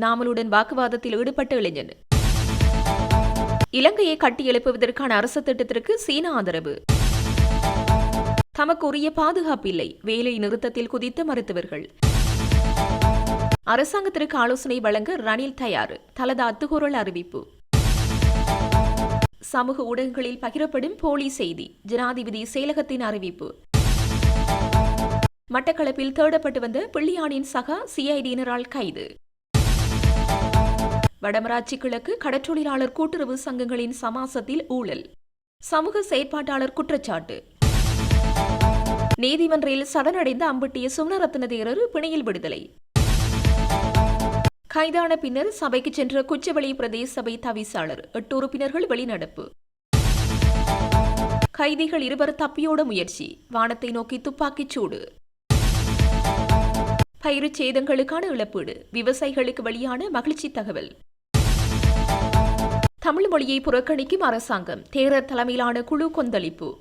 நாமலுடன் வாக்குவாதத்தில் ஈடுபட்ட இளைஞன். இலங்கையை கட்டியெழுப்புவதற்கான அரசு திட்டத்திற்கு சீனா ஆதரவு. தமக்கு உரிய பாதுகாப்பில்லை. வேலை நிறுத்தத்தில் குதித்த மருத்துவர்கள். அரசாங்கத்திற்கு ஆலோசனை வழங்க ரணில் தயார். தலதா அத்துகூறல் அறிவிப்பு. சமூக ஊடகங்களில் பகிரப்படும் போலி செய்தி. ஜனாதிபதி செயலகத்தின் அறிவிப்பு. மட்டக்களப்பில் தேடப்பட்டு வந்த பிள்ளையானின் சகா சிஐடியினரால் கைது. வடமராட்சி கிழக்கு கடற்றொழிலாளர் கூட்டுறவு சங்கங்களின் சமாசத்தில் ஊழல். சமூக செயற்பாட்டாளர் குற்றச்சாட்டு. நீதிமன்றில் சடனடைந்த அம்பட்டிய சுமணரத்ன தேரர் பிணையில் விடுதலை. கைதான பின்னர் சபைக்கு சென்ற குச்சவெளி பிரதேச சபை தவிசாளர் எட்டு உறுப்பினர்கள் வெளிநடப்பு. கைதிகள் இருவர் தப்பியோட முயற்சி வானத்தை நோக்கி துப்பாக்கிச் சூடு. பயிர்ச் சேதங்களுக்கான இழப்பீடு விவசாயிகளுக்கு வெளியான மகிழ்ச்சி தகவல். தமிழ் மொழியை புறக்கணிக்கும் அரசாங்கம். தேரர் தலைமையிலான குழு கொந்தளிப்பு.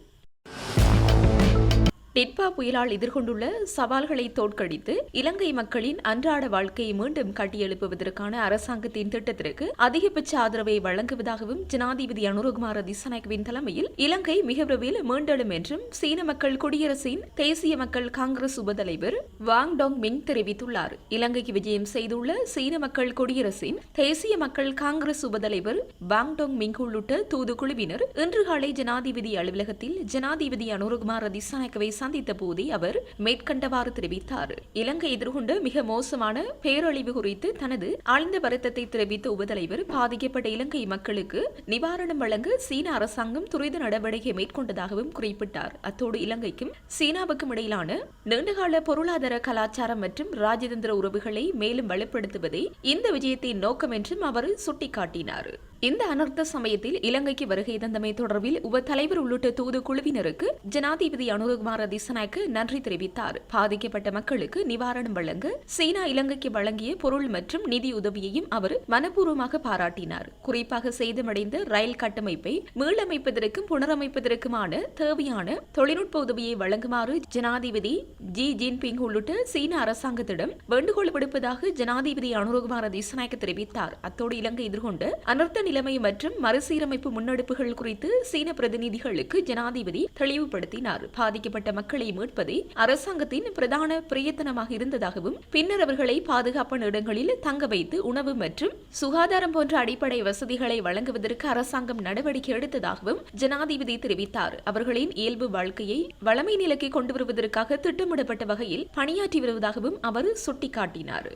நிட்பா புயலால் எதிர்கொண்டுள்ள சவால்களை தோற்கடித்து இலங்கை மக்களின் அன்றாட வாழ்க்கையை மீண்டும் கட்டியெழுப்புவதற்கான அரசாங்கத்தின் திட்டத்திற்கு அதிகபட்ச ஆதரவை வழங்குவதாகவும் ஜனாதிபதி அனுரகுமார திசநாயகவின் தலைமையில் இலங்கை மிக விரைவில் மீண்டெழும் என்றும் சீன மக்கள் குடியரசின் தேசிய மக்கள் காங்கிரஸ் உபதலைவர் வாங் டாங் மிங் தெரிவித்துள்ளார். இலங்கைக்கு விஜயம் செய்துள்ள சீன மக்கள் குடியரசின் தேசிய மக்கள் காங்கிரஸ் உபதலைவர் வாங் டாங் மிங் உள்ளிட்ட தூதுக்குழுவினர் இன்று காலை ஜனாதிபதி அலுவலகத்தில் ஜனாதிபதி அனுரகுமார திசாநாயக்கவை சந்தித்த போதே அவர் மேற்கண்டவாறு தெரிவித்தார். இலங்கை எதிர்கொண்ட மிக மோசமான பேரழிவு குறித்து தனது ஆழ்ந்த வருத்தத்தை தெரிவித்த உபதலைவர் பாதிக்கப்பட்ட இலங்கை மக்களுக்கு நிவாரணம் வழங்க சீன அரசாங்கம் துரித நடவடிக்கை மேற்கொண்டதாகவும் குறிப்பிட்டார். அத்தோடு இலங்கைக்கும் சீனாவுக்கும் இடையிலான நீண்டகால பொருளாதார கலாச்சாரம் மற்றும் ராஜதந்திர உறவுகளை மேலும் வலுப்படுத்துவதே இந்த விஜயத்தின் நோக்கம் என்றும் அவர் சுட்டிக்காட்டினார். இந்த அனர்த்த சமயத்தில் இலங்கைக்கு வருகை தந்தமை தொடர்பில் உப தலைவர் உள்ளிட்ட தூது குழுவினருக்கு ஜனாதிபதி அனுரகுமார திசநாயக்கு நன்றி தெரிவித்தார். பாதிக்கப்பட்ட மக்களுக்கு நிவாரணம் வழங்க சீனா இலங்கைக்கு வழங்கிய பொருள் மற்றும் நிதி உதவியையும் அவர் மனப்பூர்வமாக பாராட்டினார். குறிப்பாக சேதமடைந்த ரயில் கட்டமைப்பை மீளமைப்பதற்கும் புனரமைப்பதற்குமான தேவையான தொழில்நுட்ப உதவியை வழங்குமாறு ஜனாதிபதி ஜி ஜின்பிங் உள்ளிட்ட சீன அரசாங்கத்திடம் வேண்டுகோள் விடுப்பதாக ஜனாதிபதி அனுரகுமார திசநாயக்க தெரிவித்தார். அத்தோடு இலங்கை எதிர்கொண்ட அனர்த்த நிலைமை மற்றும் மறுசீரமைப்பு முன்னெடுப்புகள் குறித்து சீன பிரதிநிதிகளுக்கு ஜனாதிபதி தெளிவுபடுத்தினார். பாதிக்கப்பட்ட மக்களை மீட்பதே அரசாங்கத்தின் பிரதான பிரயத்தனமாக இருந்ததாகவும் பின்னர் அவர்களை பாதுகாப்பான இடங்களில் தங்க வைத்து உணவு மற்றும் சுகாதாரம் போன்ற அடிப்படை வசதிகளை வழங்குவதற்கு அரசாங்கம் நடவடிக்கை எடுத்ததாகவும் ஜனாதிபதி தெரிவித்தார். அவர்களின் இயல்பு வாழ்க்கையை வளமை நிலைக்கு கொண்டு வருவதற்காக திட்டமிடப்பட்ட வகையில் பணியாற்றி வருவதாகவும் அவர் சுட்டிக்காட்டினார்.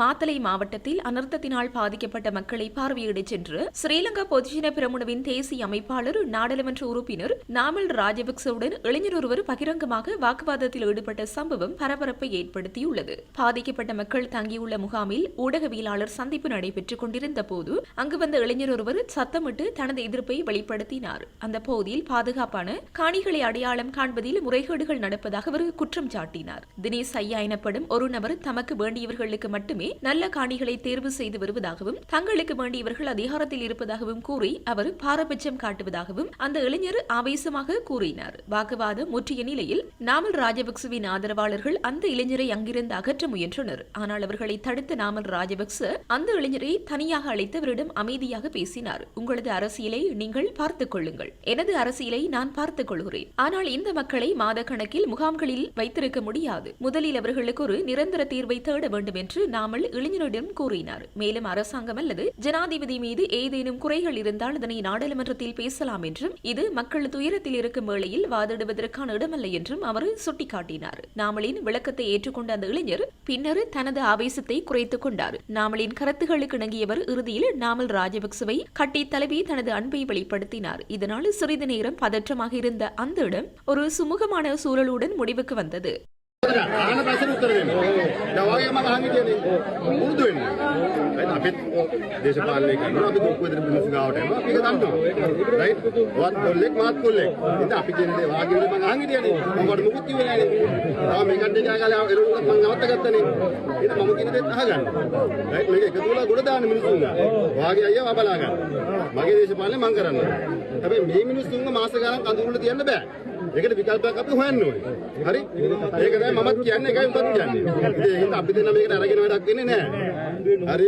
மாத்தலை மாவட்டத்தில் அனர்த்தத்தினால் பாதிக்கப்பட்ட மக்களை பார்வையிடச் சென்று ஸ்ரீலங்கா பொதுஜன பிரமுனவின் தேசிய அமைப்பாளர் நாடாளுமன்ற உறுப்பினர் நாமல் ராஜபக்சவுடன் இளைஞர் ஒருவர் பகிரங்கமாக வாக்குவாதத்தில் ஈடுபட்ட சம்பவம் பரபரப்பை ஏற்படுத்தியுள்ளது. பாதிக்கப்பட்ட மக்கள் தங்கியுள்ள முகாமில் ஊடகவியலாளர் சந்திப்பு நடைபெற்றுக் கொண்டிருந்த போது அங்கு வந்த இளைஞர் ஒருவர் சத்தமிட்டு தனது எதிர்ப்பை வெளிப்படுத்தினார். அந்த பகுதியில் பாதுகாப்பான காணிகளை அடையாளம் காண்பதில் முறைகேடுகள் நடப்பதாக அவர் குற்றம் சாட்டினார். தினேஷ் ஐயா எனப்படும் ஒரு நபர் தமக்கு வேண்டியவர்களுக்கு மட்டுமே மட்டுமே நல்ல காணிகளை தேர்வு செய்து வருவதாகவும் தங்களுக்கு வேண்டியவர்கள் அதிகாரத்தில் இருப்பதாகவும் கூறி அவர் பாரபட்சம் காட்டுவதாகவும் அந்த இளைஞர் ஆவேசமாக கூறினார். வாக்குவாதம் முற்றிய நிலையில் நாமல் ராஜபக்சவின் ஆதரவாளர்கள் அந்த இளைஞரை அங்கிருந்து அகற்ற முயன்றனர். ஆனால் அவர்களை தடுத்த நாமல் ராஜபக்ச அந்த இளைஞரை தனியாக அழைத்து அவரிடம் அமைதியாக பேசினார். உங்களது அரசியலை நீங்கள் பார்த்துக் கொள்ளுங்கள். எனது அரசியலை நான் பார்த்துக் கொள்கிறேன். ஆனால் இந்த மக்களை மாத கணக்கில் முகாம்களில் வைத்திருக்க முடியாது. முதலில் அவர்களுக்கு ஒரு நிரந்தர தீர்வை தேட வேண்டும் என்று நாமல் இளைஞரிடம் கூறினார். மேலும் அரசாங்கம் அல்லது ஜனாதிபதி மீது ஏதேனும் குறைகள் இருந்தால் அதனை நாடாளுமன்றத்தில் பேசலாம் என்றும் இது மக்கள் துயரத்தில் இருக்கும் வேளையில் வாதிடுவதற்கான இடமல்ல என்றும் அவர் சுட்டிக்காட்டினார். நாமலின் விளக்கத்தை ஏற்றுக்கொண்ட அந்த இளைஞர் பின்னர் தனது ஆவேசத்தை குறைத்துக் கொண்டார். நாமலின் கருத்துகளுக்கு இணங்கியவர் இறுதியில் நாமல் ராஜபக்சவை கட்டி தலைவி தனது அன்பை வெளிப்படுத்தினார். இதனால் சிறிது நேரம் பதற்றமாக இருந்த அந்த இடம் ஒரு சுமூகமான சூழலுடன் முடிவுக்கு வந்தது. ආන ප්‍රශ්න උත්තර දෙන්න. දැන් ඔයගේ මම අහන් හිටියනේ. පුරුදු වෙන්න. රයිට් අපිත් දේශපාලනය කරනවා අපි දුක් විඳින මිනිස්සු ගාවට එනවා. අපි ඒක දන්නවා. රයිට් වත් කොල්ලෙක් මාත් කොල්ලෙක්. ඉතින් අපි කියන දේ වාගේ මම අහන් හිටියනේ. මොකද මුකුත් කිව්වේ නෑනේ. තාම මේ කඩේ ගාලා එරුණත් මම නවත්ත ගත්තනේ. ඉතින් මම කියන දේත් අහගන්න. රයිට් මේක එකතු වෙලා ගොඩ දාන්න මිනිස්සුන්ව. වාගේ අයියා වබලා ගන්න. මගේ දේශපාලනේ මම කරන්නේ. හැබැයි මේ මිනිස්සුන්ව මාස ගානක් අඳුරලා තියන්න බෑ. ඒකට විකල්පයක් අපි හොයන්න ඕනේ. හරි? ඒක තමයි මමත් කියන්නේ ඒකයි උඹත් කියන්නේ. ඉතින් ඒක අපි දෙන්න මේකට අරගෙන වැඩක් වෙන්නේ නැහැ. හරි?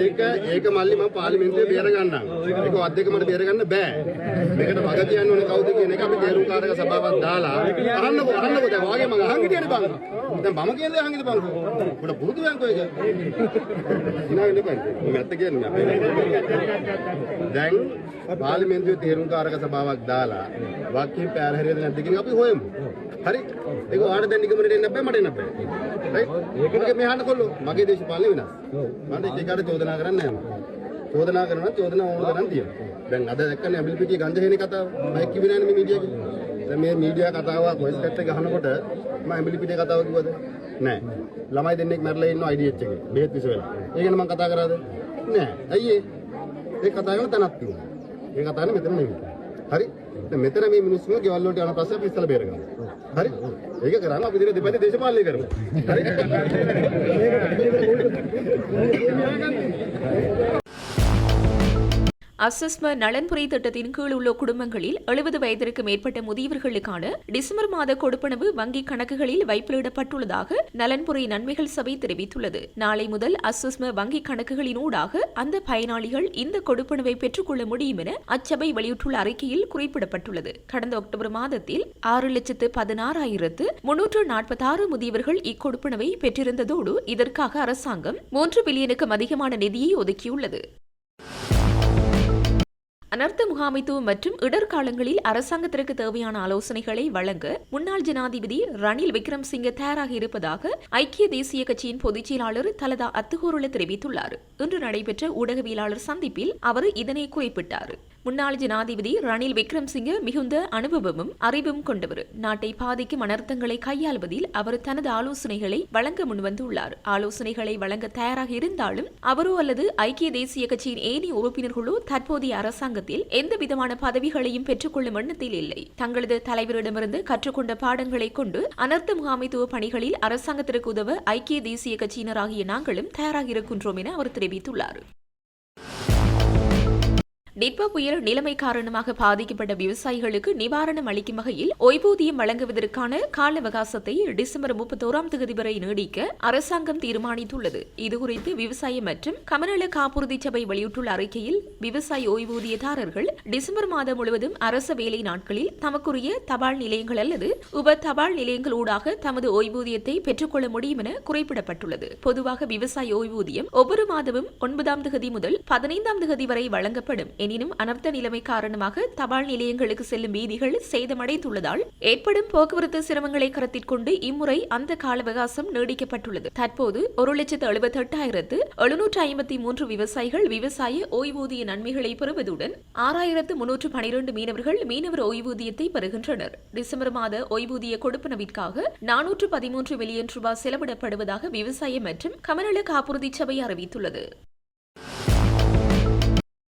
ඒක ඒක මල්ලි මම පාර්ලිමේන්තුවේ බේර ගන්නම්. ඒක වත් දෙක මට බේර ගන්න බෑ. මේකට වග කියන්න ඕනේ කවුද කියන එක අපි තේරුම්කාරක සභාවක් දාලා අහන්නකෝ අහන්නකෝ දැන් වාගේ මම අහන් හිටියනේ බං. දැන් මම කියන්නේ අහන් හිටිය බං. උඩ පුරුදු වෙන්කෝ ඒක. ඉනාගෙන බං. මම ඇත්ත කියන්නේ මම. දැන් පාර්ලිමේන්තුවේ තේරුම්කාරක සභාවක් දාලා වාක්‍යයෙන් පැහැර හැරියද නැද්ද කියන අපි හොයමු. හරි? ඒක ඔයාලට දැන් නිගමනට එන්න බෑ මට එන්න බෑ. රයිට්? ඒකගේ මෙහාට කොල්ලෝ මගේ දේශපාලනේ වෙනස්. මම ඒකට චෝදනා කරන්නේ නැහැ මම. චෝදනා කරනවා චෝදනා ඕන තරම් තියෙනවා. දැන් අද දැක්කනේ අබිලිපිටිය ගංජහේනේ කතාව. මම කිව්වේ නෑනේ මේ මීඩියා එකේ. දැන් මේ මීඩියා කතාව වොයිස් කට් එක ගහනකොට මම අබිලිපිටිය කතාව කිව්වද? නෑ. ළමයි දෙන්නෙක් මැරලා ඉන්නවා IDH එකේ. බෙහෙත් විස වෙලා. ඒක ගැන මම කතා කරාද? නෑ. ඇයි ඒ? ඒ කතා කරන තැනක් තිබුණා. ඒ කතාවේ මෙතන නෙමෙයි. හරි? දැන් මෙතන මේ මිනිස්සුම ගෙවල් වලට යන පස්සේ අපි ඉස්සලා බේර ගන්නවා. හරි? ඒක කරාම අපි දෙන දෙපැත්තේ දේශපාලනය කරමු. හරි? அசஸ்ம நலன்புரை திட்டத்தின் கீழ் உள்ள குடும்பங்களில் எழுபது வயதிற்கு மேற்பட்ட முதியவர்களுக்கான டிசம்பர் மாத கொடுப்பனவு வங்கிக் கணக்குகளில் வைப்பிலிடப்பட்டுள்ளதாக நலன்புரை நன்மைகள் சபை தெரிவித்துள்ளது. நாளை முதல் அசஸ்ம வங்கிக் கணக்குகளின் ஊடாக அந்த பயனாளிகள் இந்த கொடுப்பனவை பெற்றுக்கொள்ள முடியும் என அச்சபை வெளியிட்டுள்ள அறிக்கையில் குறிப்பிடப்பட்டுள்ளது. கடந்த அக்டோபர் மாதத்தில் ஆறு லட்சத்து பதினாறாயிரத்து முன்னூற்று நாற்பத்தாறு முதியவர்கள் இக்கொடுப்பனவை பெற்றிருந்ததோடு இதற்காக அரசாங்கம் மூன்று பில்லியனுக்கும் அதிகமான நிதியை ஒதுக்கியுள்ளது. அனர்த்த முகாமைத்துவம் மற்றும் இடர்காலங்களில் அரசாங்கத்திற்கு தேவையான ஆலோசனைகளை வழங்க முன்னாள் ஜனாதிபதி ரணில் விக்ரம்சிங்க தயாராக இருப்பதாக ஐக்கிய தேசிய கட்சியின் பொதுச் செயலாளர் தலதா அத்துகோருல தெரிவித்துள்ளார். இன்று நடைபெற்ற ஊடகவியலாளர் சந்திப்பில் அவர் இதனை குறிப்பிட்டார். முன்னாள் ஜனாதிபதி ரணில் விக்ரம்சிங்க மிகுந்த அனுபவமும் அறிவும் கொண்டவர். நாட்டை பாதிக்கும் அனர்த்தங்களை கையாள்வதில் அவர் தனது ஆலோசனைகளை வழங்க முன்வந்துள்ளார். ஆலோசனைகளை வழங்க தயாராக இருந்தாலும் அவரோ அல்லது ஐக்கிய தேசிய கட்சியின் ஏனைய உறுப்பினர்களோ தற்போதைய அரசாங்கத்தில் எந்த விதமான பதவிகளையும் பெற்றுக்கொள்ளும் எண்ணத்தில் இல்லை. தங்களது தலைவரிடமிருந்து கற்றுக்கொண்ட பாடங்களை கொண்டு அனர்த்த முகாமைத்துவ பணிகளில் அரசாங்கத்திற்கு உதவ ஐக்கிய தேசிய கட்சியினராகிய நாங்களும் தயாராக இருக்கின்றோம் என அவர் தெரிவித்துள்ளார். நிட்பா புயல் நிலைமை காரணமாக பாதிக்கப்பட்ட விவசாயிகளுக்கு நிவாரணம் அளிக்கும் வகையில் ஓய்வூதியம் வழங்குவதற்கான கால அவகாசத்தை டிசம்பர் முப்பத்தோராம் தேதி வரை நீடிக்க அரசாங்கம் தீர்மானித்துள்ளது. இதுகுறித்து விவசாய மற்றும் கமநல காப்புறுதி சபை வெளியிட்டுள்ள அறிக்கையில் விவசாய ஓய்வூதியதாரர்கள் டிசம்பர் மாதம் முழுவதும் அரச வேலை நாட்களில் தமக்குரிய தபால் நிலையங்கள் அல்லது உப தபால் நிலையங்கள் ஊடாக தமது ஓய்வூதியத்தை பெற்றுக்கொள்ள முடியும் என குறிப்பிடப்பட்டுள்ளது. பொதுவாக விவசாய ஓய்வூதியம் ஒவ்வொரு மாதமும் ஒன்பதாம் தேதி முதல் பதினைந்தாம் தேதி வரை வழங்கப்படும் எனினும் அனர்த்த நிலைமை காரணமாக தபால் நிலையங்களுக்கு செல்லும் வீதிகள் சேதமடைந்துள்ளதால் ஏற்படும் போக்குவரத்து சிரமங்களை கருத்தில் கொண்டு இம்முறை அந்த கால அவகாசம் நீடிக்கப்பட்டுள்ளது. தற்போது ஒரு லட்சத்து எழுபத்தி எட்டாயிரத்து எழுநூற்று ஐம்பத்தி மூன்று விவசாயிகள் விவசாய ஓய்வூதிய நன்மைகளை பெறுவதுடன் ஆறாயிரத்து முன்னூற்று பனிரெண்டு மீனவர்கள் மீனவர் ஓய்வூதியத்தை பெறுகின்றனர். டிசம்பர் மாத ஓய்வூதிய கொடுப்பனவிற்காக நானூற்று பதிமூன்று மில்லியன் ரூபாய் செலவிடப்படுவதாக விவசாய மற்றும் கமநல காப்புறுதி சபை அறிவித்துள்ளது.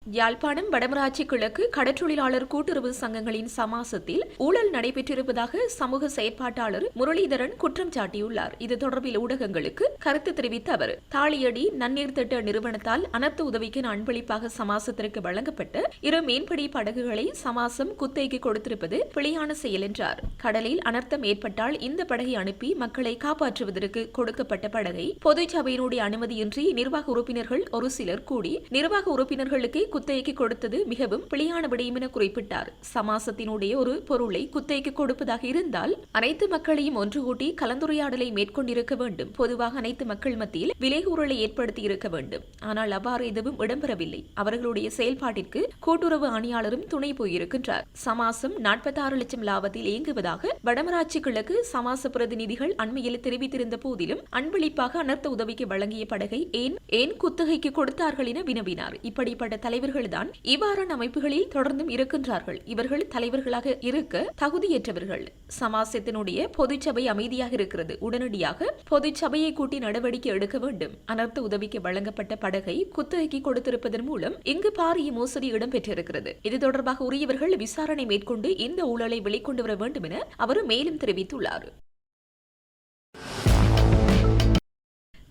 யாழ்ப்பாணம் வடமராட்சி கிழக்கு கடற்றொழிலாளர் கூட்டுறவு சங்கங்களின் சமாசத்தில் ஊழல் நடைபெற்றிருப்பதாக சமூக செயற்பாட்டாளர் முரளிதரன் குற்றம் சாட்டியுள்ளார். இது தொடர்பில் ஊடகங்களுக்கு கருத்து தெரிவித்த அவர் தாளியடி நன்னீர் திட்ட நிறுவனத்தால் அனர்த்த உதவிக்கு அன்பளிப்பாக சமாசத்திற்கு வழங்கப்பட்ட இரு மீன்பிடி படகுகளை சமாசம் குத்தகைக்கு கொடுத்திருப்பது பிழையான செயல் என்றார். கடலில் அனர்த்தம் ஏற்பட்டால் இந்த படகை அனுப்பி மக்களை காப்பாற்றுவதற்கு கொடுக்கப்பட்ட படகை பொதுச்சபையினுடைய அனுமதியின்றி நிர்வாக உறுப்பினர்கள் ஒரு சிலர் கூடி நிர்வாக உறுப்பினர்களுக்கு குத்தகைக்கு கொடுத்தது மிகவும் பிழையான விடயம் என குறிப்பிட்டார். சமாசத்தினுடைய ஒரு பொருளை குத்தகைக்கு கொடுப்பதாக இருந்தால் அனைத்து மக்களையும் ஒன்று கூட்டி கலந்துரையாடலை மேற்கொண்டிருக்க வேண்டும். பொதுவாக அனைத்து மக்கள் மத்தியில் விலைகூறலை ஏற்படுத்தி இருக்க வேண்டும். ஆனால் அவ்வாறு எதுவும் இடம்பெறவில்லை. அவர்களுடைய செயல்பாட்டிற்கு கூட்டுறவு ஆணையாளரும் துணை போயிருக்கின்றார். சமாசம் நாற்பத்தாறு லட்சம் லாபத்தில் இயங்குவதாக வடமராட்சி கிழக்கு சமாச பிரதிநிதிகள் அண்மையில் தெரிவித்திருந்த போதிலும் அன்பளிப்பாக அனர்த்த உதவிக்கு வழங்கிய படகை ஏன் ஏன் குத்தகைக்கு கொடுத்தார்கள் என வினவினார். இப்படிப்பட்ட தலைவர் தலைவர்கள்தான் இவ்வாறான அமைப்புகளில் தொடர்ந்தும் இருக்கின்றார்கள். இவர்கள் தலைவர்களாக இருக்க தகுதியற்றவர்கள். சமாசத்தினுடைய பொதுச்சபை அமைதியாக இருக்கிறது. உடனடியாக பொதுச்சபையை கூட்டி நடவடிக்கை எடுக்க வேண்டும். அனர்த்த உதவிக்கு வழங்கப்பட்ட படகை குத்தகைக்கு கொடுத்திருப்பதன் மூலம் இங்கு பாரிய மோசடி இடம்பெற்றிருக்கிறது. இது தொடர்பாக உரியவர்கள் விசாரணை மேற்கொண்டு இந்த ஊழலை வெளிக்கொண்டு வர வேண்டும் என அவர் மேலும் தெரிவித்துள்ளார்.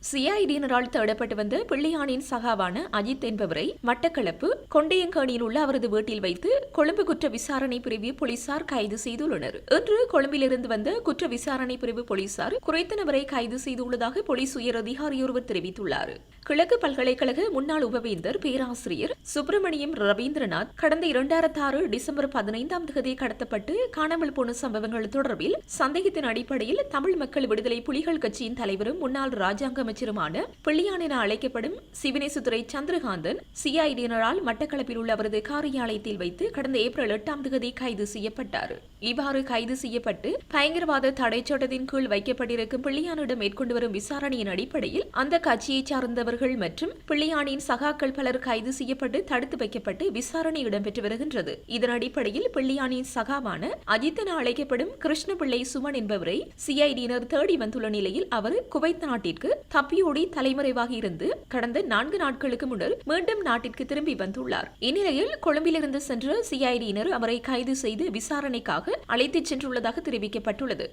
சிஐடியினரால் தேடப்பட்டு வந்த பிள்ளையானின் சகாவான அஜித் என்பவரை மட்டக்களப்பு கொண்டையங்கேணியில் உள்ள அவரது வீட்டில் வைத்து கொழும்பு குற்ற விசாரணை பிரிவு போலீசார் கைது செய்துள்ளனர். இன்று கொழும்பிலிருந்து வந்த குற்ற விசாரணை பிரிவு போலீசார் குறைத்த நபரை கைது செய்துள்ளதாக போலீஸ் உயர் அதிகாரியொருவர் தெரிவித்துள்ளார். கிழக்கு பல்கலைக்கழக முன்னாள் உபவேந்தர் பேராசிரியர் சுப்பிரமணியம் ரவீந்திரநாத் கடந்த இரண்டாயிரத்தி ஆறு டிசம்பர் பதினைந்தாம் தேதி கடத்தப்பட்டு காணாமல் போன சம்பவங்கள் தொடர்பில் சந்தேகத்தின் அடிப்படையில் தமிழ் மக்கள் விடுதலை புலிகள் கட்சியின் தலைவரும் முன்னாள் ராஜாங்க அமைச்சருமான பிள்ளையான் என அழைக்கப்படும் சிவனேசுத்துறை சந்திரகாந்தன் சிஐடியினரால் மட்டக்களப்பில் உள்ள அவரது காரியாலயத்தில் வைத்து கடந்த ஏப்ரல் எட்டாம் தேதி கைது செய்யப்பட்டார். இவ்வாறு கைது செய்யப்பட்டு பயங்கரவாத தடை சட்டத்தின் கீழ் வைக்கப்பட்டிருக்கும் பிள்ளையானிடம் மேற்கொண்டு வரும் விசாரணையின் அடிப்படையில் அந்த கட்சியைச் சார்ந்தவர்கள் மற்றும் பிள்ளையானின் சகாக்கள் பலர் கைது செய்யப்பட்டு தடுத்து வைக்கப்பட்டு விசாரணை இடம்பெற்று வருகின்றது. இதன் அடிப்படையில் பிள்ளையானின் சகாவான அஜித் என அழைக்கப்படும் கிருஷ்ணபிள்ளை சுமன் என்பவரை சிஐடியினர் தேடி வந்துள்ள நிலையில் அவர் குவைத் நாட்டிற்கு தப்பியோடி தலைமறைவாக இருந்து கடந்த நான்கு நாட்களுக்கு முன்னர் மீண்டும் நாட்டிற்கு திரும்பி வந்துள்ளார். இந்நிலையில் கொழும்பிலிருந்து சென்ற சிஐடியினர் அவரை கைது செய்து விசாரணைக்காக அழைத்துச் சென்றுள்ளதாக தெரிவிக்கப்பட்டுள்ளது.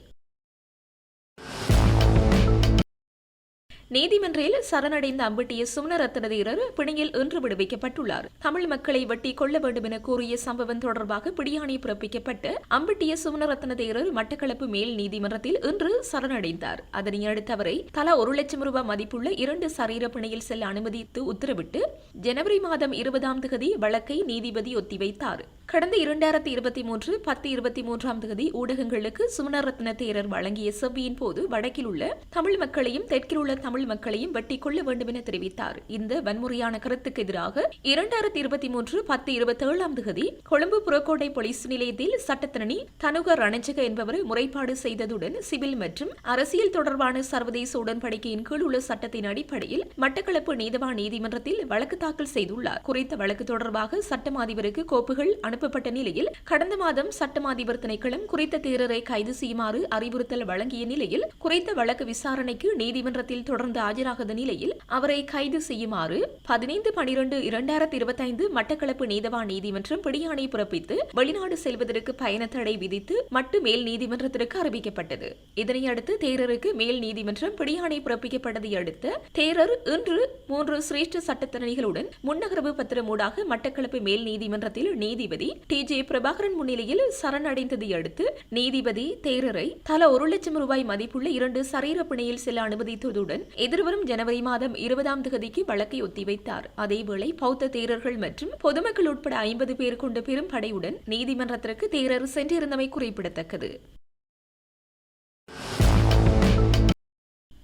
நீதிமன்றில் சரணடைந்த அம்பட்டிய சுமணரத்ன பிணையில் இன்று விடுவிக்கப்பட்டுள்ளார். தமிழ் மக்களை வெட்டி கொள்ள வேண்டும் என கூறிய சம்பவம் தொடர்பாக பிடியாணை பிறப்பிக்கப்பட்டு அம்பட்டிய சுமணரத்னதீரர் மட்டக்களப்பு மேல் நீதிமன்றத்தில் இன்று சரணடைந்தார். அதனையடுத்து அவரை தலா ஒரு லட்சம் ரூபாய் மதிப்புள்ள இரண்டு சரீர பிணையில் செல்ல அனுமதித்து உத்தரவிட்டு ஜனவரி மாதம் இருபதாம் தேதி வழக்கை நீதிபதி ஒத்திவைத்தார். கடந்த இரண்டாயிரத்தி இருபத்தி மூன்று பத்து இருபத்தி மூன்றாம் தேதி ஊடகங்களுக்கு சுமணரத்ன தேரர் வழங்கிய செவ்வியின் போது வடக்கில் உள்ள தமிழ் மக்களையும் தெற்கில் உள்ள தமிழ் மக்களையும் வெட்டி கொள்ள வேண்டும் என தெரிவித்தார். இந்த வன்முறையான கருத்துக்கு எதிராக இரண்டாயிரத்தி இருபத்தி மூன்று பத்து இருபத்தி ஏழாம் தேதி கொழும்பு புறக்கோட்டை போலீஸ் நிலையத்தில் சட்டத்திரணி தனுக ரணஜக என்பவர் முறைப்பாடு செய்ததுடன் சிவில் மற்றும் அரசியல் தொடர்பான சர்வதேச உடன்படிக்கையின் கீழ் உள்ள சட்டத்தின் அடிப்படையில் மட்டக்களப்பு நீதவான் நீதிமன்றத்தில் வழக்கு தாக்கல் செய்துள்ளார். குறித்த வழக்கு தொடர்பாக சட்டம் அதிபருக்கு கோப்புகள் அனுப்பப்பட்ட நிலையில் கடந்த மாதம் சட்டம் அதிபர் திணைக்களம் குறித்த தேரரை கைது செய்யுமாறு அறிவுறுத்தல் வழங்கிய நிலையில் குறித்த வழக்கு விசாரணைக்கு நீதிமன்றத்தில் தொடர்ந்து ஆஜராகாத நிலையில் அவரை கைது செய்யுமாறு பதினைந்து பனிரெண்டு இரண்டாயிரத்தி இருபத்தைந்து மட்டக்களப்பு நீதவான் நீதிமன்றம் பிடியாணை பிறப்பித்து வெளிநாடு செல்வதற்கு பயண தடை விதித்து மட்டு மேல் நீதிமன்றத்திற்கு அறிவிக்கப்பட்டது. இதனையடுத்து தேரருக்கு மேல் நீதிமன்றம் பிடியாணை பிறப்பிக்கப்பட்டதை அடுத்து தேரர் இன்று மூன்று சிரேஷ்ட சட்டத்தரணிகளுடன் முன்னகர்வு பத்திரமூடாக மட்டக்களப்பு மேல் நீதிமன்றத்தில் நீதிபதி நீதிபதி டி. ஜே. பிரபாகரன் முன்னிலையில் சரணடைந்ததை அடுத்து நீதிபதி தேரரை தலா ஒரு லட்சம் ரூபாய் மதிப்புள்ள இரண்டு சரீர பிணையில் செல்ல அனுமதித்ததுடன் எதிர்வரும் ஜனவரி மாதம் இருபதாம் தேதிக்கு வழக்கை ஒத்திவைத்தார். அதேவேளை பௌத்த தேரர்கள் மற்றும் பொதுமக்கள் உட்பட ஐம்பது பேர் கொண்ட பெரும் படையுடன் நீதிமன்றத்திற்கு தேரர் சென்றிருந்தமை குறிப்பிடத்தக்கது.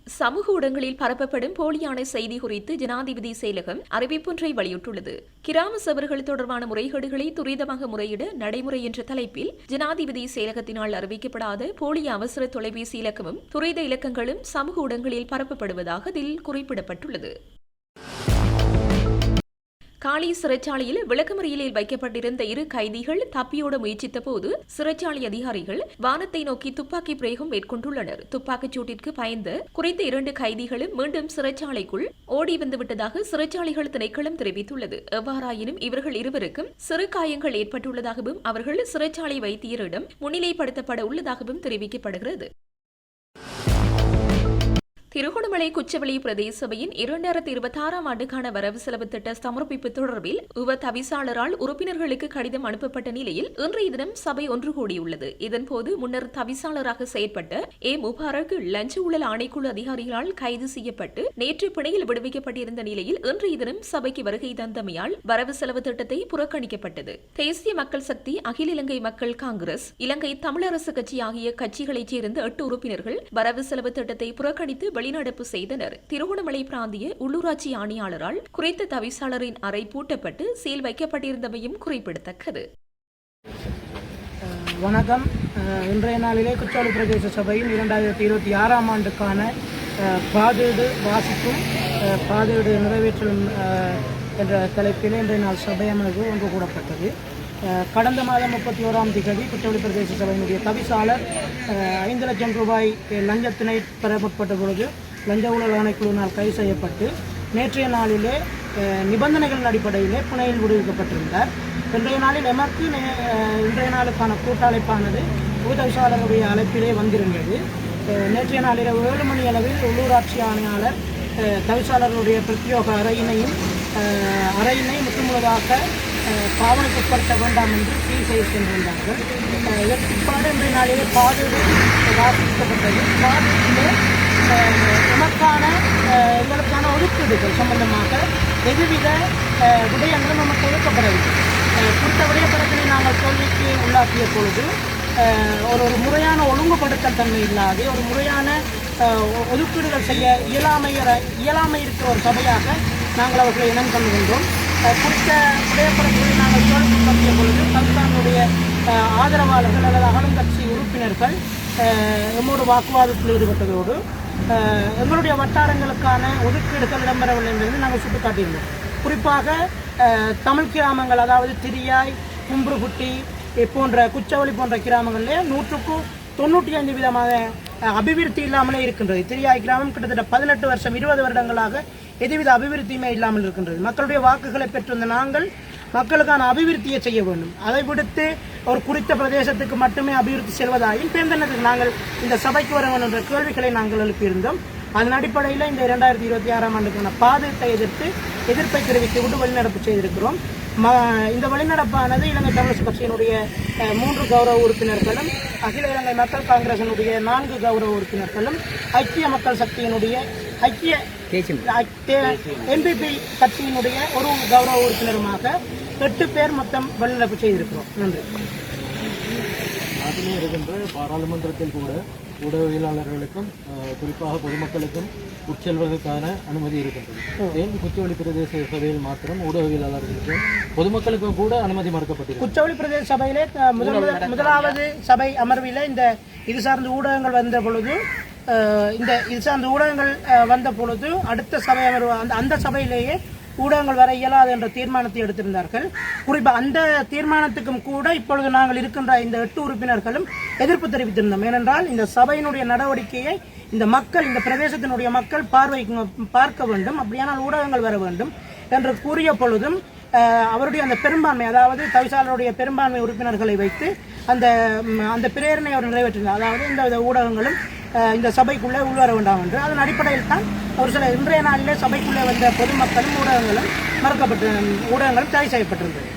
சமூக ஊடகங்களில் பரப்பப்படும் போலியான செய்தி குறித்து ஜனாதிபதி செயலகம் அறிவிப்பொன்றை வெளியிட்டுள்ளது. கிராம சபர்கள் தொடர்பான முறைகேடுகளை துரிதமாக முறையிட நடைமுறை என்ற தலைப்பில் ஜனாதிபதி செயலகத்தினால் அறிவிக்கப்படாத போலி அவசர தொலைபேசி இலக்கமும் துரித இலக்கங்களும் சமூக ஊடகங்களில் பரப்பப்படுவதாக இதில் குறிப்பிடப்பட்டுள்ளது. காலி சிறைச்சாலையில் விளக்கமறியலில் வைக்கப்பட்டிருந்த இரு கைதிகள் தப்பியோட முயற்சித்த போது சிறைச்சாலை அதிகாரிகள் வானத்தை நோக்கி துப்பாக்கி பிரயோகம் மேற்கொண்டுள்ளனர். துப்பாக்கிச் சூட்டிற்கு பயந்து குறைந்த இரண்டு கைதிகளும் மீண்டும் சிறைச்சாலைக்குள் ஓடி வந்துவிட்டதாக சிறைச்சாலைகள் திணைக்களம் தெரிவித்துள்ளது. எவ்வாறாயினும் இவர்கள் இருவருக்கும் சிறு காயங்கள் ஏற்பட்டுள்ளதாகவும் அவர்கள் சிறைச்சாலை வைத்தியரிடம் முன்னிலைப்படுத்தப்பட உள்ளதாகவும் தெரிவிக்கப்படுகிறது. திருகோணமலை குச்சவெளி பிரதேச சபையின் இரண்டாயிரத்தி இருபத்தி ஆறாம் ஆண்டுக்கான வரவு செலவு திட்ட சமர்ப்பிப்பு தொடர்பில் உப தவிசாளரால் உறுப்பினர்களுக்கு கடிதம் அனுப்பப்பட்ட நிலையில் இன்றைய தினம் சபை ஒன்று கூடியுள்ளது. இதன்போது முன்னர் தவிசாளராக செயற்பட்ட ஏ. முபாரக் லஞ்ச ஊழல் ஆணைக்குழு அதிகாரிகளால் கைது செய்யப்பட்டு நேற்று பிணையில் விடுவிக்கப்பட்டிருந்த நிலையில் இன்றைய தினம் சபைக்கு வருகை தந்தமையால் வரவு செலவு திட்டத்தை புறக்கணிக்கப்பட்டது. தேசிய மக்கள் சக்தி அகில இலங்கை மக்கள் காங்கிரஸ் இலங்கை தமிழரசு கட்சி ஆகிய கட்சிகளைச் சேர்ந்த எட்டு உறுப்பினர்கள் வரவு செலவு திட்டத்தை புறக்கணித்து வெளிநடப்பு செய்தனர். திருகோணமலை பிராந்திய உள்ளூராட்சி ஆணையாளரால் குறித்த தவிசாளரின் அறை பூட்டப்பட்டு சீல் வைக்கப்பட்டிருந்தமையும் குறிப்பிடத்தக்கது. வணக்கம். இன்றைய நாளிலே குற்றால பிரதேச சபையின் இரண்டாயிரத்தி இருபத்தி ஆறாம் ஆண்டுக்கான அஹ், பாதீடு வாசிக்கும் பாதீடு நிறைவேற்றலும் என்ற தலைப்பிலே இன்றைய நாள் சபை அமர்வு ஒன்று கூடப்பட்டது. கடந்த மாதம் முப்பத்தி ஓராம் திகதி குற்றவெளி பிரதேச சபையினுடைய தவிசாளர் ஐந்து லட்சம் ரூபாய் லஞ்சத்தினை பெறப்பட்ட பொழுது லஞ்ச ஊழல் ஆணைக்குழுவினால் கைது செய்யப்பட்டு நேற்றைய நாளிலே நிபந்தனைகளின் அடிப்படையிலே புனையில் விடுவிக்கப்பட்டிருந்தார். இன்றைய நாளில் எமக்கு நே- இன்றைய நாளுக்கான கூட்டழைப்பானது ஊதவிசாளருடைய அழைப்பிலே வந்திருந்தது. நேற்றைய நாளில் ஏழு மணி அளவில் உள்ளூராட்சி ஆணையாளர் அஹ், தவிசாளர்களுடைய பிரத்யோக அறையினையும் அறையினை முற்றுமுழுதாக பாவனைக்குட்படுத்த வேண்டாம் என்று சீர் செய்து சென்றிருந்தார்கள் அஹ், இதற்கு பிற்பாடு இன்றைய நாளிலே பாதூடு வாசிக்கப்பட்டது. பாதூரிலே நமக்கான எங்களுக்கான ஒதுக்கீடுகள் சம்பந்தமாக எதுவித விடயங்களும் நமக்கு ஒதுக்கப்படவில்லை. குறித்த விடயப்படத்தினை நாங்கள் தோல்விக்கு உள்ளாக்கிய பொழுது ஒரு ஒரு முறையான ஒழுங்குபடுத்தல் தன்மை இல்லாது ஒரு முறையான ஒதுக்கீடுகள் செய்ய இயலாமை இயலாமை இருக்கிற ஒரு சபையாக நாங்கள் அவர்களை இனம் கொள்கின்றோம் குறித்த விடயப்படத்தினை நாங்கள் தோல்விப்படுத்திய பொழுது பாகிஸ்தானுடைய ஆதரவாளர்கள் அல்லது அகலும் கட்சி உறுப்பினர்கள் எம்மோடு வாக்குவாதத்தில் ஈடுபட்டதோடு எங்களுடைய வட்டாரங்களுக்கான ஒதுக்கீடுகள் இடம்பெறவில்லை என்பதை நாங்கள் சுட்டிக்காட்டியிருந்தோம். குறிப்பாக தமிழ் கிராமங்கள் அதாவது திரியாய் கும்புகுட்டி போன்ற குச்சவளி போன்ற கிராமங்களிலே நூற்றுக்கும் தொண்ணூற்றி ஐந்து விதமாக அபிவிருத்தி இல்லாமலே இருக்கின்றது. திரியாய் கிராமம் கிட்டத்தட்ட பதினெட்டு வருஷம் இருபது வருடங்களாக எதுவித அபிவிருத்தியுமே இல்லாமல் இருக்கின்றது. மக்களுடைய வாக்குகளை பெற்றிருந்த நாங்கள் மக்களுக்கான அபிவிருத்தியை செய்ய வேண்டும். அதை விடுத்து ஒரு குறித்த பிரதேசத்துக்கு மட்டுமே அபிவிருத்தி செல்வதாயின் பேருந்தனத்துக்கு நாங்கள் இந்த சபைக்கு வர வேண்டும் என்ற கேள்விகளை நாங்கள் எழுப்பியிருந்தோம். அதன் அடிப்படையில் இந்த இரண்டாயிரத்தி இருபத்தி ஆறாம் ஆண்டுக்கான பாதத்தை எதிர்த்து எதிர்ப்பை தெரிவித்து விட்டு வெளிநடப்பு செய்திருக்கிறோம். ம இந்த வெளிநடப்பானது இலங்கை தமிழரசு கட்சியினுடைய மூன்று கௌரவ உறுப்பினர்களும் அகில இலங்கை மக்கள் காங்கிரசினுடைய நான்கு கௌரவ உறுப்பினர்களும் ஐக்கிய மக்கள் சக்தியினுடைய ஐக்கிய என்பிபி கட்சியினுடைய ஒரு கௌரவ உறுப்பினருமாக எட்டு பேர் மொத்தம் வெளிநடப்பு செய்திருக்கிறோம். நன்றி. நாட்டிலே இருக்கின்ற பாராளுமன்றத்தில் கூட ஊடகவியலாளர்களுக்கும் குறிப்பாக பொதுமக்களுக்கும் உட்செல்வதற்கான அனுமதி இருக்கின்றது. ஏன்? குச்சவெளி பிரதேச சபையில் மாத்திரம் ஊடகவியலாளர்களுக்கும் பொதுமக்களுக்கும் கூட அனுமதி மறுக்கப்பட்டிருக்கிறது. குச்சவெளி பிரதேச சபையிலே முதல் முதல் முதலாவது சபை அமர்வில் இந்த இது சார்ந்த ஊடகங்கள் வந்த பொழுது இந்த இது சார்ந்த ஊடகங்கள் வந்த பொழுது அடுத்த சபை அமர்வு அந்த அந்த சபையிலேயே ஊடகங்கள் வர இயலாது என்ற தீர்மானத்தை எடுத்திருந்தார்கள். குறிப்பாக அந்த தீர்மானத்துக்கும் கூட இப்பொழுது நாங்கள் இருக்கின்ற இந்த எட்டு உறுப்பினர்களும் எதிர்ப்பு தெரிவித்திருந்தோம். ஏனென்றால் இந்த சபையினுடைய நடவடிக்கையை இந்த மக்கள் இந்த பிரதேசத்தினுடைய மக்கள் பார்வை பார்க்க வேண்டும். அப்படியானால் ஊடகங்கள் வர வேண்டும் என்று கூறிய பொழுதும் அவருடைய அந்த பெரும்பான்மை அதாவது தவிசாளருடைய பெரும்பான்மை உறுப்பினர்களை வைத்து அந்த அந்த பிரேரணை அவர் நிறைவேற்றினார். அதாவது இந்த ஊடகங்களும் இந்த சபைக்குள்ளே உள்வர வேண்டாம் என்று. அதன் அடிப்படையில் தான் ஒரு சில இன்றைய நாளிலே சபைக்குள்ளே வந்த பொதுமக்களும் ஊடகங்களும் மறுக்கப்பட்டு ஊடகங்களும் தடை செய்யப்பட்டிருந்தது.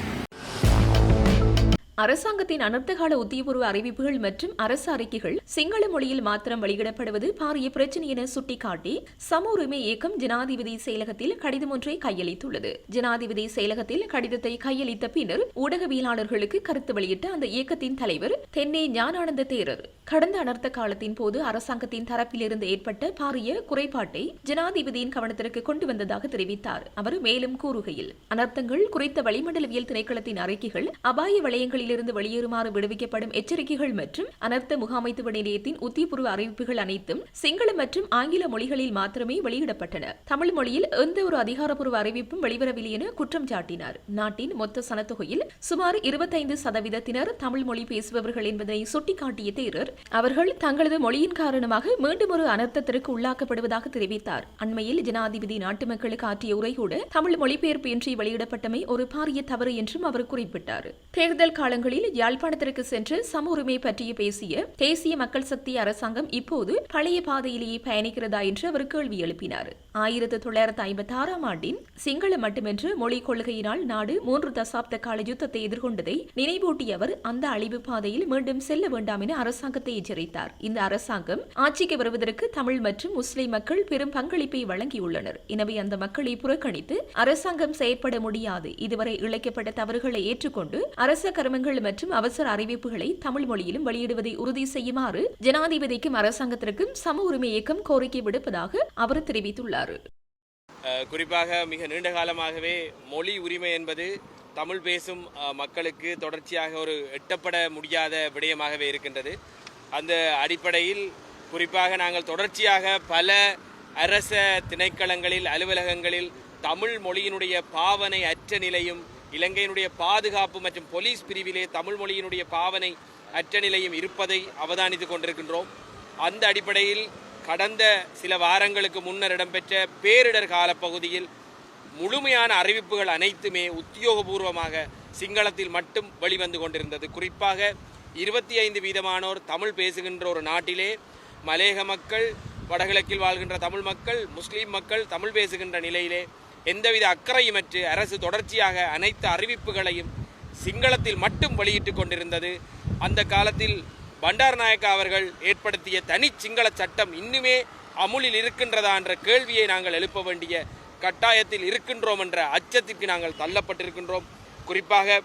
அரசாங்கத்தின் அனர்த்தகால உத்தியபூர்வ அறிவிப்புகள் மற்றும் அரசு அறிக்கைகள் சிங்கள மொழியில் மாத்திரம் வெளியிடப்படுவது பாரிய பிரச்சனை என சுட்டிக்காட்டி சம உரிமை இயக்கம் ஜனாதிபதி செயலகத்தில் கடிதம் ஒன்றை கையளித்துள்ளது. ஜனாதிபதி செயலகத்தில் கடிதத்தை கையளித்த பின்னர் ஊடகவியலாளர்களுக்கு கருத்து வெளியிட்ட அந்த இயக்கத்தின் தலைவர் தென்னை ஞானானந்த தேரர். கடந்த அனர்த்த காலத்தின் போது அரசாங்கத்தின் தரப்பிலிருந்து ஏற்பட்ட பாரிய குறைபாட்டை ஜனாதிபதியின் கவனத்திற்கு கொண்டு வந்ததாக தெரிவித்தார். அவர் மேலும் கூறுகையில் அனர்த்தங்கள் குறித்த வளிமண்டலவியல் திணைக்களத்தின் அறிக்கைகள் அபாய வளையங்களில் வளையங்களிலிருந்து வெளியேறுமாறு விடுவிக்கப்படும் எச்சரிக்கைகள் மற்றும் அனர்த்த முகாமைத்துவ நிலையத்தின் உத்தியபூர்வ அறிவிப்புகள் அனைத்தும் சிங்கள மற்றும் ஆங்கில மொழிகளில் மாத்திரமே வெளியிடப்பட்டன. தமிழ் மொழியில் எந்த ஒரு அதிகாரப்பூர்வ அறிவிப்பும் வெளிவரவில்லை என குற்றம் சாட்டினார். நாட்டின் மொத்த சனத்தொகையில் சுமார் இருபத்தைந்து சதவீதத்தினர் தமிழ் மொழி பேசுபவர்கள் என்பதை சுட்டிக்காட்டிய தேரர் அவர்கள் தங்களது மொழியின் காரணமாக மீண்டும் ஒரு அனர்த்தத்திற்கு உள்ளாக்கப்படுவதாக தெரிவித்தார். அண்மையில் ஜனாதிபதி நாட்டு மக்களுக்கு ஆற்றிய உரை கூட தமிழ் மொழிபெயர்ப்பு இன்றி வெளியிடப்பட்டமை ஒரு பாரிய தவறு என்றும் அவர் குறிப்பிட்டார். தேர்தல் கால காலங்களில் யாழ்ப்பாணத்திற்கு சென்று சம உரிமை பற்றிய பேசிய தேசிய மக்கள் சக்தி அரசாங்கம் இப்போது பழைய பாதையிலேயே பயணிக்கிறதா என்று அவர் கேள்வி எழுப்பினார். ஆயிரத்தி தொள்ளாயிரத்தி ஐம்பத்தி ஆறாம் ஆண்டின் சிங்கள மட்டுமென்று மொழி கொள்கையினால் நாடு மூன்று தசாப்த கால யுத்தத்தை எதிர்கொண்டதை நினைவூட்டிய அவர் அந்த அழிவு பாதையில் மீண்டும் செல்ல வேண்டாம் என அரசாங்கத்தை எச்சரித்தார். இந்த அரசாங்கம் ஆட்சிக்கு வருவதற்கு தமிழ் மற்றும் முஸ்லிம் மக்கள் பெரும் பங்களிப்பை வழங்கியுள்ளனர். எனவே அந்த மக்களை புறக்கணித்து அரசாங்கம் செயற்பட முடியாது. இதுவரை இழைக்கப்பட்ட தவறுகளை ஏற்றுக்கொண்டு அரச கருமங்கள் மற்றும் அவசர அறிவிப்புகளை தமிழ் மொழியிலும் வெளியிடுவதை உறுதி செய்யுமாறு ஜனாதிபதிக்கும் அரசாங்கத்திற்கும் சம உரிமை இயக்கம் கோரிக்கை விடுப்பதாக அவர் தெரிவித்துள்ளார். குறிப்பாக மிக நீண்ட காலமாகவே மொழி உரிமை என்பது தமிழ் பேசும் மக்களுக்கு தொடர்ச்சியாக ஒரு எட்டப்பட முடியாத விடயமாகவே இருக்கின்றது. அந்த அடிப்படையில் குறிப்பாக நாங்கள் தொடர்ச்சியாக பல அரச திணைக்களங்களில் அலுவலகங்களில் தமிழ் மொழியினுடைய பாவனை அற்ற நிலையும் இலங்கையினுடைய பாதுகாப்பு மற்றும் போலீஸ் பிரிவிலே தமிழ் மொழியினுடைய பாவனை அற்ற நிலையும் இருப்பதை அவதானித்துக் கொண்டிருக்கின்றோம். அந்த அடிப்படையில் கடந்த சில வாரங்களுக்கு முன்னர் இடம்பெற்ற பேரிடர் காலப்பகுதியில் முழுமையான அறிவிப்புகள் அனைத்துமே உத்தியோகபூர்வமாக சிங்களத்தில் மட்டும் வெளிவந்து கொண்டிருந்தது. குறிப்பாக இருபத்தி ஐந்து வீதமானோர் தமிழ் பேசுகின்ற ஒரு நாட்டிலே மலேக மக்கள் வடகிழக்கில் வாழ்கின்ற தமிழ் மக்கள் முஸ்லீம் மக்கள் தமிழ் பேசுகின்ற நிலையிலே எந்தவித அக்கறையுமற்று அரசு தொடர்ச்சியாக அனைத்து அறிவிப்புகளையும் சிங்களத்தில் மட்டும் வெளியிட்டுக் கொண்டிருந்தது. அந்த காலத்தில் பண்டார் நாயக்கா அவர்கள் ஏற்படுத்திய தனி சிங்கள சட்டம் இன்னுமே அமுலில் இருக்கின்றதா என்ற கேள்வியை நாங்கள் எழுப்ப வேண்டிய கட்டாயத்தில் இருக்கின்றோம் என்ற அச்சத்திற்கு நாங்கள் தள்ளப்பட்டிருக்கின்றோம். குறிப்பாக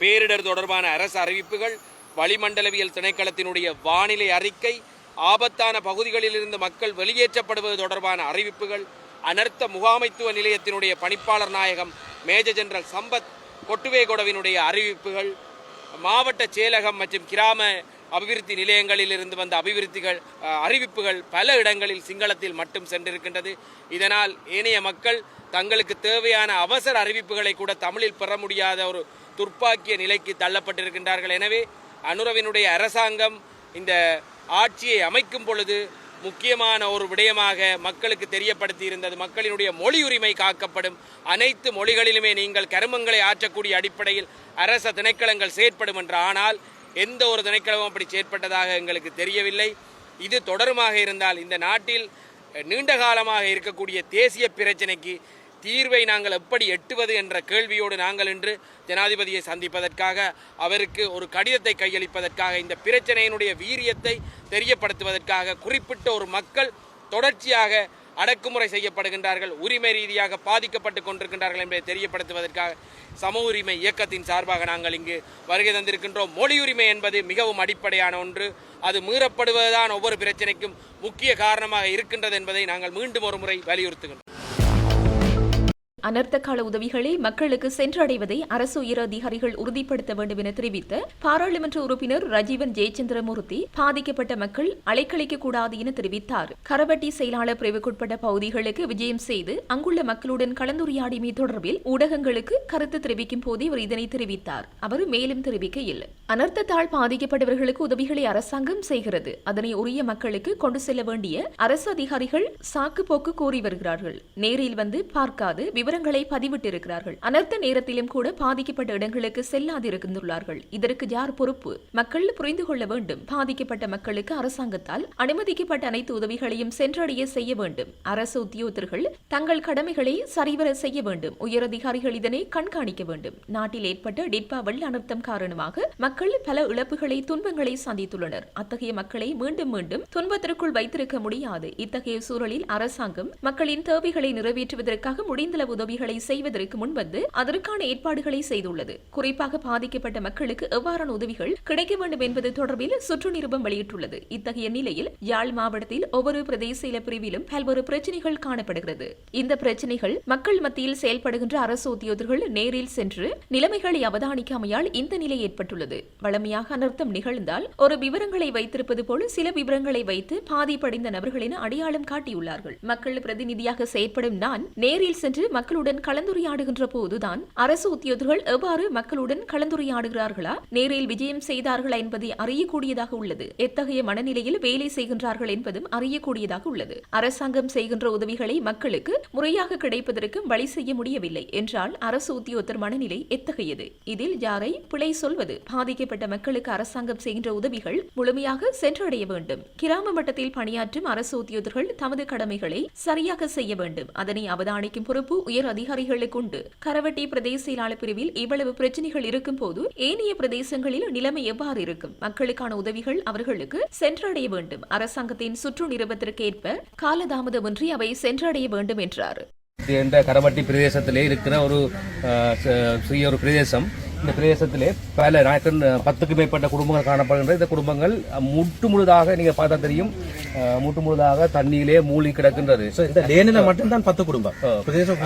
பேரிடர் தொடர்பான அரசு அறிவிப்புகள் வளிமண்டலவியல் திணைக்களத்தினுடைய வானிலை அறிக்கை ஆபத்தான பகுதிகளிலிருந்து மக்கள் வெளியேற்றப்படுவது தொடர்பான அறிவிப்புகள் அனர்த்த முகாமைத்துவ நிலையத்தினுடைய பணிப்பாளர் நாயகம் மேஜர் ஜெனரல் சம்பத் கொட்டுவேகொடவினுடைய அறிவிப்புகள் மாவட்ட செயலகம் மற்றும் கிராம அபிவிருத்தி நிலையங்களில் இருந்து வந்த அபிவிருத்திகள் அறிவிப்புகள் பல இடங்களில் சிங்களத்தில் மட்டும் சென்றிருக்கின்றது. இதனால் ஏனைய மக்கள் தங்களுக்கு தேவையான அவசர அறிவிப்புகளை கூட தமிழில் பெற முடியாத ஒரு துர்ப்பாக்கிய நிலைக்கு தள்ளப்பட்டிருக்கின்றார்கள். எனவே அனுரவினுடைய அரசாங்கம் இந்த ஆட்சியை அமைக்கும் பொழுது முக்கியமான ஒரு விடயமாக மக்களுக்கு தெரியப்படுத்தி இருந்தது மக்களினுடைய மொழி உரிமை காக்கப்படும். அனைத்து மொழிகளிலுமே நீங்கள் கருமங்களை ஆற்றக்கூடிய அடிப்படையில் அரச திணைக்களங்கள் செயற்படும் என்று ஆனால் எந்த ஒரு திணைக்களமும் அப்படி செயற்பட்டதாக எங்களுக்கு தெரியவில்லை. இது தொடருமாக இருந்தால் இந்த நாட்டில் நீண்ட காலமாக இருக்கக்கூடிய தேசிய பிரச்சினைக்கு தீர்வை நாங்கள் எப்படி எட்டுவது என்ற கேள்வியோடு நாங்கள் இன்று ஜனாதிபதியை சந்திப்பதற்காக அவருக்கு ஒரு கடிதத்தை கையளிப்பதற்காக இந்த பிரச்சனையினுடைய வீரியத்தை தெரியப்படுத்துவதற்காக குறிப்பிட்ட ஒரு மக்கள் தொடர்ச்சியாக அடக்குமுறை செய்யப்படுகின்றார்கள் உரிமை ரீதியாக பாதிக்கப்பட்டு கொண்டிருக்கின்றார்கள் என்பதை தெரியப்படுத்துவதற்காக சமூக உரிமை இயக்கத்தின் சார்பாக நாங்கள் இங்கு வருகை தந்திருக்கின்றோம். மொழி உரிமை என்பது மிகவும் அடிப்படையான ஒன்று. அது மீறப்படுவதுதான் ஒவ்வொரு பிரச்சனைக்கும் முக்கிய காரணமாக இருக்கின்றது என்பதை நாங்கள் மீண்டும் ஒரு முறை வலியுறுத்துகின்றோம். அனர்த்த கால உதவிகளை மக்களுக்கு சென்றடைவதை அரசு உயர் அதிகாரிகள் உறுதிப்படுத்த வேண்டும் என தெரிவித்த பாராளுமன்ற உறுப்பினர் ரஜீவன் ஜெயச்சந்திரமூர்த்தி பாதிக்கப்பட்ட மக்கள் அலைக்கழிக்க கூடாது என தெரிவித்தார். கரவட்டி செயலாளர் பிரிவுக்குட்பட்ட பகுதிகளுக்கு விஜயம் செய்து அங்குள்ள மக்களுடன் கலந்துரையாடிமை தொடர்பில் ஊடகங்களுக்கு கருத்து தெரிவிக்கும் போதே அவர் இதனை தெரிவித்தார். அவர் மேலும் தெரிவிக்கையில் அனர்த்தத்தால் பாதிக்கப்பட்டவர்களுக்கு உதவிகளை அரசாங்கம் செய்கிறது. அதனை உரிய மக்களுக்கு கொண்டு செல்ல வேண்டிய அரசு அதிகாரிகள் சாக்கு போக்கு கூறி வருகிறார்கள். நேரில் வந்து பார்க்காது விவரங்களை பதிவிட்டிருக்கிறார்கள். அனர்த்த நேரத்திலும் கூட பாதிக்கப்பட்ட இடங்களுக்கு செல்லாதிருக்கின்றுள்ளார்கள் இதற்கு யார் பொறுப்பு? மக்கள் புரிந்து கொள்ள வேண்டும். பாதிக்கப்பட்ட மக்களுக்கு அரசாங்கத்தால் அனுமதிக்கப்பட்ட அனைத்து உதவிகளையும் சென்றடைய செய்ய வேண்டும். அரசு உத்தியோகத்தர்கள் தங்கள் கடமைகளை சரிவர செய்ய வேண்டும். உயரதிகாரிகள் இதனை கண்காணிக்க வேண்டும். நாட்டில் ஏற்பட்ட டிட்பா வெள்ள அனர்த்தம் காரணமாக மக்கள் பல இழப்புகளை துன்பங்களை சந்தித்துள்ளனர். அத்தகைய மக்களை மீண்டும் மீண்டும் துன்பத்திற்குள் வைத்திருக்க முடியாது. இத்தகைய சூழலில் அரசாங்கம் மக்களின் தேவைகளை நிறைவேற்றுவதற்காக முடிந்தளவு உதவிகளை செய்வதற்கு முன்வந்து அதற்கான ஏற்பாடுகளை செய்துள்ளது. குறிப்பாக பாதிக்கப்பட்ட மக்களுக்கு எவ்வாறான உதவிகள் கிடைக்க வேண்டும் என்பது தொடர்பில் சுற்று நிருபம் வெளியிட்டுள்ளது. இத்தகைய நிலையில் யாழ் மாவட்டத்தில் ஒவ்வொரு பிரதேச இல பிரிவிலும் பல்வேறு பிரச்சனைகள் காணப்படுகிறது. இந்த பிரச்சனைகள் மக்கள் மத்தியில் செயல்படுகின்ற அரசு உத்தியோகர்கள் நேரில் சென்று நிலைமைகளை அவதானிக்காமையால் இந்த நிலை ஏற்பட்டுள்ளது. வளமையாக அனர்த்தம் நிகழ்ந்தால் ஒரு விவரங்களை வைத்திருப்பது போல சில விவரங்களை வைத்து பாதிப்படைந்த நபர்களின் அடையாளம் காட்டியுள்ளார்கள். மக்கள் பிரதிநிதியாக செயற்படும் நான் நேரில் சென்று மக்கள் மக்களுடன் கலந்துரையாடுகின்ற போதுதான் அரசு உத்தியோகர்கள் எவ்வாறு மக்களுடன் கலந்துரையாடுகிறார்களா? நேரில் விஜயம் செய்தார்களா என்பதை அறியக்கூடியதாக உள்ளது. எத்தகைய மனநிலையில் வேலை செய்கின்றார்கள் என்பதும் அறியக்கூடியதாக உள்ளது. அரசாங்கம் செய்கின்ற உதவிகளை மக்களுக்கு முறையாக கிடைப்பதற்கு வழி செய்ய முடியவில்லை என்றால் அரசு உத்தியோகத்தர் மனநிலை எத்தகையது? இதில் யாரை பிழை சொல்வது? பாதிக்கப்பட்ட மக்களுக்கு அரசாங்கம் செய்கின்ற உதவிகள் முழுமையாக சென்றடைய வேண்டும். கிராம மட்டத்தில் பணியாற்றும் அரசு உத்தியோகர்கள் தமது கடமைகளை சரியாக செய்ய வேண்டும். அதனை அவதானிக்கும் பொறுப்பு உயர் உயர் அதிகாரிகளை கொண்டு கரவட்டி பிரதேச செயலாளர் பிரிவில் இவ்வளவு பிரச்சனைகள் இருக்கும் போது ஏனைய பிரதேசங்களில் நிலைமை எவ்வாறு இருக்கும்? மக்களுக்கான உதவிகள் அவர்களுக்கு சென்றடைய வேண்டும். அரசாங்கத்தின் சுற்று நிறுவத்திற்கு ஏற்ப காலதாமதமின்றி அவை சென்றடைய வேண்டும் என்றார். கரவட்டி பிரதேசத்திலே இருக்கிற ஒரு அஹ், சிறிய ஒரு பிரதேசம். இந்த பிரதேசத்திலே பல நாயக்கன் பத்துக்கு மேற்பட்ட குடும்பங்கள் காணப்படுகின்ற இந்த குடும்பங்கள் முற்று முழுதாக நீங்க பார்த்தா தெரியும். முற்று முழுதாக தண்ணியிலே மூழ்கி கிடக்கின்றது. இந்த லேனில மட்டும்தான் பத்து குடும்பம்.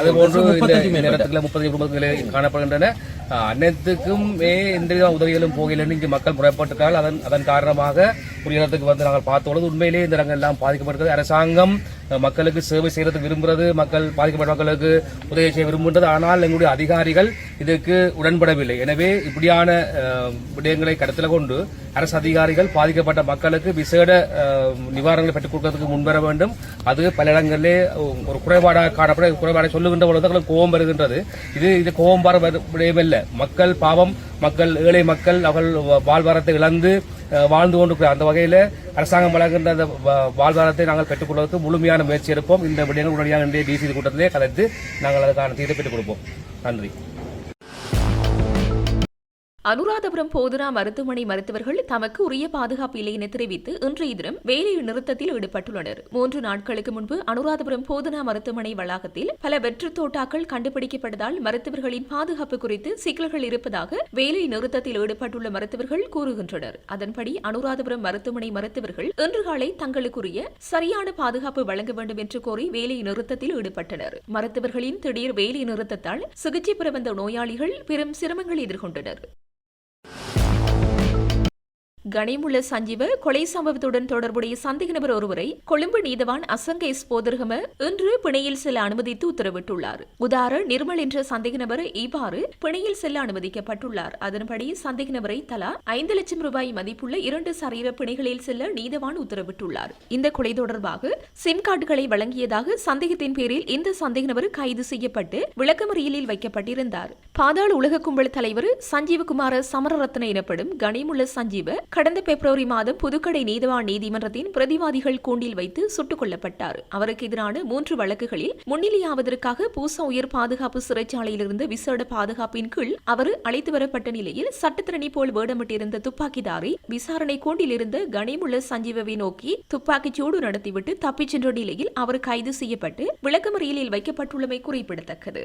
அது போன்று இந்த. நேரத்தில் முப்பது குடும்பங்களே காணப்படுகின்றன. அனைத்துக்குமே எந்த உதவிகளும் போகலன்னு இங்கு மக்கள் முறைப்பட்டிருக்கால் அதன் அதன் காரணமாக புரியறதுக்கு வந்து நாங்கள் பார்த்தோம் உண்மையிலேயே இந்த இடங்கள் எல்லாம் பாதிக்கப்பட்டிருக்கிறது அரசாங்கம் மக்களுக்கு சேவை செய்யறதுக்கு விரும்புறது மக்கள் பாதிக்கப்பட்ட மக்களுக்கு உதவி செய்ய விரும்புகின்றது. ஆனால் எங்களுடைய அதிகாரிகள் இதற்கு உடன்படவில்லை. எனவே இப்படியான விடயங்களை கருத்தில் கொண்டு அரசு அதிகாரிகள் பாதிக்கப்பட்ட மக்களுக்கு விசேட நிவாரணங்களை பெற்றுக் கொடுக்கறதுக்கு முன்வர வேண்டும். அது பல இடங்களிலே ஒரு குறைபாடாக காணப்பட குறைபாடாக சொல்லுகின்ற பொழுது கோபம் வருகின்றது. இது இது கோபம் வர வரு- விடயமல்ல. மக்கள் பாவம் மக்கள் ஏழை மக்கள் அவர்கள் வாழ்வாரத்தை இழந்து வாழ்ந்து கொண்டிருக்கிற அந்த வகையில் அரசாங்கம் வழங்குகின்ற அந்த வாழ்வாரத்தை நாங்கள் பெற்றுக்கொள்வதற்கு முழுமையான முயற்சி எடுப்போம். இந்த விடயங்கள் உடனடியாக இன்றைய டிசி கூட்டத்திலே கலைத்து நாங்கள் அதுக்கான தீர்வை பெற்றுக் கொடுப்போம். நன்றி. அனுராதபுரம் போதனா மருத்துவமனை மருத்துவர்கள் தமக்கு உரிய பாதுகாப்பு இல்லை என தெரிவித்து இன்றைய தினம் வேலை நிறுத்தத்தில் ஈடுபட்டுள்ளனர். மூன்று நாட்களுக்கு முன்பு அனுராதபுரம் போதனா மருத்துவமனை வளாகத்தில் பல வெற்று தோட்டாக்கள் கண்டுபிடிக்கப்பட்டதால் மருத்துவர்களின் பாதுகாப்பு குறித்து சிக்கல்கள் இருப்பதாக வேலை நிறுத்தத்தில் ஈடுபட்டுள்ள மருத்துவர்கள் கூறுகின்றனர். அதன்படி அனுராதபுரம் மருத்துவமனை மருத்துவர்கள் இன்று காலை தங்களுக்குரிய சரியான பாதுகாப்பு வழங்க வேண்டும் என்று கோரி வேலை நிறுத்தத்தில் ஈடுபட்டனர். மருத்துவர்களின் திடீர் வேலை நிறுத்தத்தால் சிகிச்சை பெற வந்த நோயாளிகள் பெரும் சிரமங்களை எதிர்கொண்டனர். கனிமுள்ள சஞ்சீவ கொலை சம்பவத்துடன் தொடர்புடைய சந்தேக நபர் ஒருவரை கொழும்பு நீதவான் அசங்க எஸ் போதர்கம இன்று பிணையில் செல்ல அனுமதித்து உத்தரவிட்டுள்ளார். உதார நிர்மல் என்ற சந்தேக நபர் இவ்வாறு பிணையில் செல்ல அனுமதிக்கப்பட்டுள்ளார். அதன்படி சந்தேக நபரை தலா ஐந்து லட்சம் ரூபாய் மதிப்புள்ள இரண்டு சரீர பிணைகளில் செல்ல நீதவான் உத்தரவிட்டுள்ளார். இந்த கொலை தொடர்பாக சிம் கார்டுகளை வழங்கியதாக சந்தேகத்தின் பேரில் இந்த சந்தேக நபர் கைது செய்யப்பட்டு விளக்கமறியலில் வைக்கப்பட்டிருந்தார். பாதாள உலக கும்பல் தலைவர் சஞ்சீவகுமார சமரரத்ன எனப்படும் கனிமுள்ள சஞ்சீவ கடந்த பிப்ரவரி மாதம் புதுக்கடை நீதவான் நீதிமன்றத்தின் பிரதிவாதிகள் கூண்டில் வைத்து சுட்டுக் கொல்லப்பட்டார். அவருக்கு எதிரான மூன்று வழக்குகளில் முன்னிலையாவதற்காக பூசா உயர் பாதுகாப்பு சிறைச்சாலையிலிருந்து விசேட பாதுகாப்பின் கீழ் அவர் அழைத்து வரப்பட்ட நிலையில் சட்டத்திரணி போல் வேடமிட்டிருந்த துப்பாக்கிதாரி விசாரணை கூண்டில் இருந்த கனிமுள்ள சஞ்சீவவை நோக்கி துப்பாக்கிச் சூடு நடத்திவிட்டு தப்பிச் சென்ற நிலையில் அவர் கைது செய்யப்பட்டு விளக்கமறியலில் வைக்கப்பட்டுள்ளமை குறிப்பிடத்தக்கது.